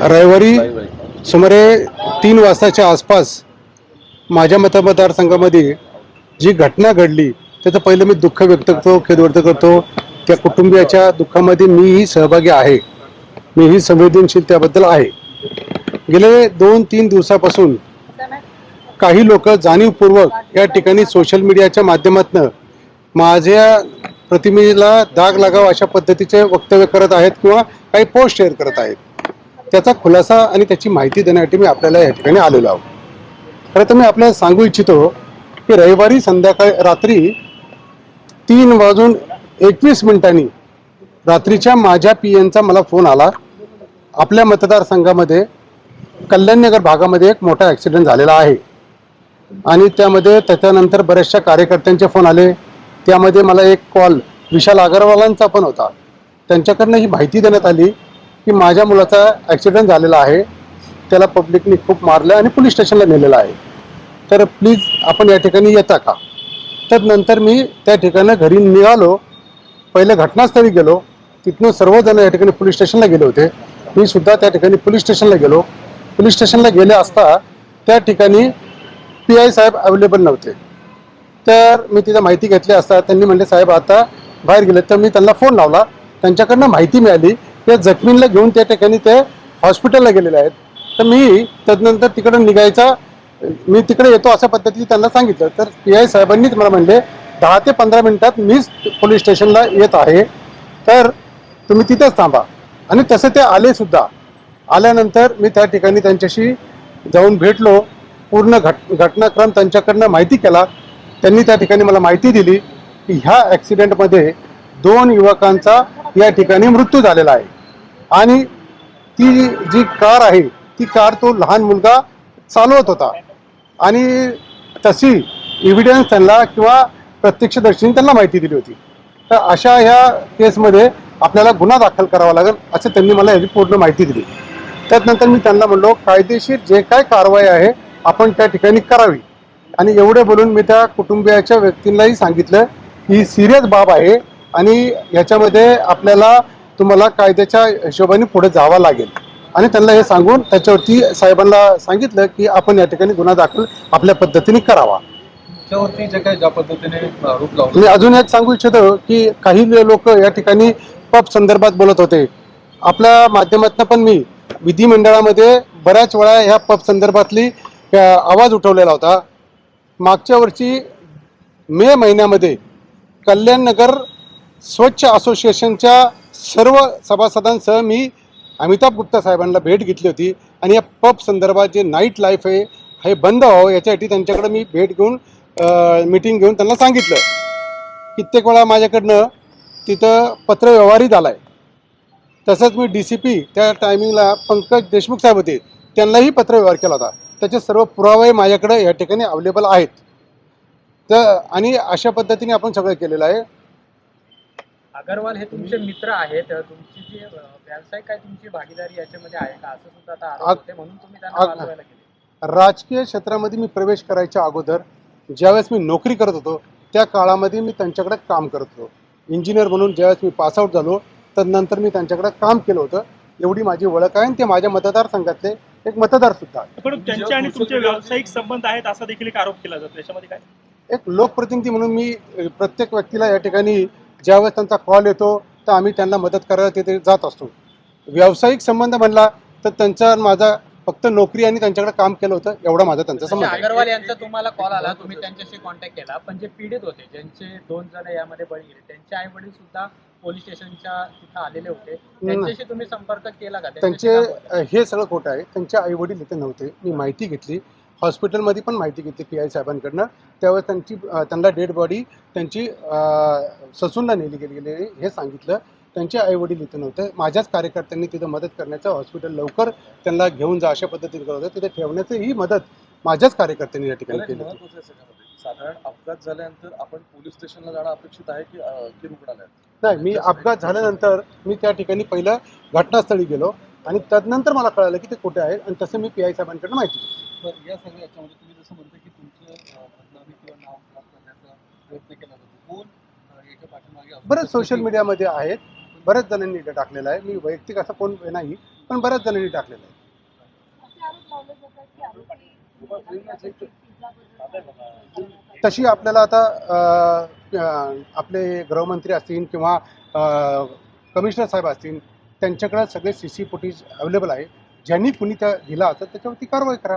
रविवारी सुमारे तीन वाजताच्या आसपास माझ्या मत मतदारसंघामध्ये जी घटना घडली त्याचं पहिलं मी दुःख व्यक्त करतो खेद व्यक्त करतो. त्या कुटुंबियाच्या दुःखामध्ये मीही सहभागी आहे. मीही संवेदनशील त्याबद्दल आहे. गेले दोन तीन दिवसापासून काही लोक जाणीवपूर्वक या ठिकाणी सोशल मीडियाच्या माध्यमातून माझ्या प्रतिमेला दाग लागावा अशा पद्धतीचे वक्तव्य करत आहेत किंवा काही पोस्ट शेअर करत आहेत. त्याचा खुलासा आणि त्याची माहिती देण्यासाठी मी आपल्याला या ठिकाणी आलेलो आहोत. खरं तर मी आपल्याला सांगू इच्छितो की रविवारी संध्याकाळी रात्री तीन वाजून एकवीस मिनिटांनी रात्रीच्या माझ्या पी एनचा मला फोन आला. आपल्या मतदारसंघामध्ये कल्याणनगर भागामध्ये एक मोठा ॲक्सिडेंट झालेला आहे. आणि त्यामध्ये त्याच्यानंतर बऱ्याचशा कार्यकर्त्यांचे फोन आले. त्यामध्ये मला एक कॉल विशाल अगरवालांचा पण होता. त्यांच्याकडनं ही माहिती देण्यात आली. की माझ्या मुलाचा ॲक्सिडेंट झालेला आहे. त्याला पब्लिकनी खूप मारलं आणि पोलीस स्टेशनला नेलेलं आहे. तर प्लीज आपण या ठिकाणी येता का? तर नंतर मी त्या ठिकाणी घरी निघालो. पहिले घटनास्थळी गेलो. तिथनं सर्वजण या ठिकाणी पोलीस स्टेशनला गेले होते. मी सुद्धा त्या ठिकाणी पोलीस स्टेशनला गेलो. पोलीस स्टेशनला गेले असता त्या ठिकाणी पी आय साहेब अवेलेबल नव्हते. तर मी तिथं माहिती घेतली असता. त्यांनी म्हणले साहेब आता बाहेर गेले तर मी त्यांना फोन लावला. त्यांच्याकडनं माहिती मिळाली. त्या जखमींना घेऊन त्या ठिकाणी ते हॉस्पिटलला गेलेले आहेत. तर मी त्यानंतर तिकडं निघायचा मी तिकडे येतो अशा पद्धतीने त्यांना सांगितलं. तर पी आय साहेबांनीच मला म्हणले दहा ते पंधरा मिनिटात मीच पोलीस स्टेशनला येत आहे. तर तुम्ही तिथेच थांबा. आणि तसं ते आले सुद्धा. आल्यानंतर मी त्या ठिकाणी त्यांच्याशी जाऊन भेटलो. पूर्ण घट घटनाक्रम त्यांच्याकडनं माहिती केला. त्यांनी त्या ठिकाणी मला माहिती दिली की ह्या ॲक्सिडेंटमध्ये दोन युवकांचा या ठिकाणी मृत्यू झालेला आहे. आणि ती जी कार आहे ती कार तो लहान मुलगा चालवत होता. आणि तशी एव्हिडन्स त्यांना किंवा प्रत्यक्षदर्शीने त्यांना माहिती दिली होती. तर अशा ह्या केसमध्ये आपल्याला गुन्हा दाखल करावा लागेल असं त्यांनी मला याची पूर्ण माहिती दिली. त्यानंतर मी त्यांना म्हणलो कायदेशीर जे काय कारवाई आहे आपण त्या ठिकाणी करावी. आणि एवढे बोलून मी त्या कुटुंबियाच्या व्यक्तींनाही सांगितलं की ही सिरियस बाब आहे आणि याच्यामध्ये आपल्याला तुम्हाला कायद्याच्या हिशोबाने पुढे जावं लागेल. आणि त्यांना हे सांगून त्याच्यावरती साहेबांना सांगितलं की आपण या ठिकाणी गुन्हा दाखल आपल्या पद्धतीने करावा. मी अजून एक सांगू इच्छितो की काही लोक या ठिकाणी पब संदर्भात बोलत होते. आपल्या माध्यमातून पण मी विधिमंडळामध्ये बऱ्याच वेळा ह्या पब संदर्भातली आवाज उठवलेला होता. मागच्या वर्षी मे महिन्यामध्ये कल्याण नगर स्वच्छ असोसिएशनच्या सर्व सभासदांसह मी अमिताभ गुप्ता साहेबांना भेट घेतली होती आणि या पब संदर्भात जे नाईट लाईफ आहे हे बंद व्हावं याच्यासाठी त्यांच्याकडे मी भेट घेऊन मीटिंग घेऊन त्यांना सांगितलं. कित्येक वेळा माझ्याकडनं तिथं पत्रव्यवहारही झाला आहे तसंच मी डी सी पी त्या टायमिंगला पंकज देशमुख साहेब होते त्यांनाही पत्रव्यवहार केला होता. त्याचे सर्व पुरावे माझ्याकडे या ठिकाणी अवेलेबल आहेत. तर आणि अशा पद्धतीने आपण सगळं केलेलं आहे. अगरवाल हे तुमचे मित्र आहेत तुमची जी व्यावसायिक काय तुमची भागीदारी याच्यामध्ये आहे का? असं सुद्धा आता आरोप होते म्हणून तुम्ही त्यांना वाचवायला गेले. राजकीय क्षेत्रामध्ये मी प्रवेश करायच्या अगोदर ज्यावेळेस मी नोकरी करत होतो त्या काळामध्ये मी त्यांच्याकडे काम करत होतो. इंजिनियर म्हणून ज्यावेळेस मी पासआउट झालो तदनंतर मी त्यांच्याकडे काम केलं होतं. एवढी माझी ओळख आहे आणि ते माझ्या मतदारसंघातले एक मतदार सुद्धा आहे पण त्यांचे आणि तुमचे व्यावसायिक संबंध आहेत असा देखील एक आरोप केला जातो. याच्यामध्ये काय? एक लोकप्रतिनिधी म्हणून मी प्रत्येक व्यक्तीला या ठिकाणी ज्यावेळेस त्यांचा कॉल येतो तर आम्ही त्यांना मदत करायला तिथे जात असतो. व्यावसायिक संबंध म्हणला तर त्यांचा माझा फक्त नोकरी आणि त्यांच्याकडे काम केलं होतं एवढा माझा त्यांचा म्हणजे संबंध. अगरवाल यांचा तुम्हाला कॉल आला तुम्ही त्यांच्याशी कॉन्टॅक्ट केला पण जे पीडित होते ज्यांचे दोन जण यामध्ये बळी गेले त्यांचे आई वडील सुद्धा पोलीस स्टेशनच्या तिथं आलेले होते. त्यांच्याशी तुम्ही संपर्क केला का? त्यांचे हे सगळं खोटं आहे. त्यांचे आई वडील इथे नव्हते. मी माहिती घेतली. हॉस्पिटलमध्ये पण माहिती घेतली पी आय साहेबांकडनं. त्यावेळेस त्यांची त्यांना डेड बॉडी त्यांची ससूनला नेली गेली गेली हे सांगितलं. त्यांचे आई वडील इथे नव्हते. माझ्याच कार्यकर्त्यांनी तिथं मदत करण्याचं हॉस्पिटल लवकर त्यांना घेऊन जा अशा पद्धतीने करत होतं. तिथे ठेवण्याचं ही मदत माझ्याच कार्यकर्त्यांनी या ठिकाणी केली. साधारण अपघात झाल्यानंतर आपण पोलीस स्टेशनला जाणं अपेक्षित आहे की की रुग्णालयात? नाही मी अपघात झाल्यानंतर मी त्या ठिकाणी पहिलं घटनास्थळी गेलो आणि त्यानंतर मला कळालं की ते कुठे आहे आणि तसं मी पी आय साहेबांकडनं माहिती या सगळ्या याच्यामध्ये तुम्ही जसं म्हणता की तुमचं बदनामी किंवा नाव खराब करण्याचा प्रयत्न केला जातो. कोण याच्या पाठीमागे बरेच सोशल मीडियामध्ये आहेत. बऱ्याच जणांनी टाकलेला आहे. मी वैयक्तिक असं कोण नाही पण बऱ्याच जणांनी टाकलेलं आहे. तशी आपल्याला आता आपले गृहमंत्री असतील किंवा कमिशनर साहेब असतील त्यांच्याकडे सगळे सी सी फुटेज अवेलेबल आहे. ज्यांनी कुणी त्या दिला असेल त्याच्यावरती कारवाई करा.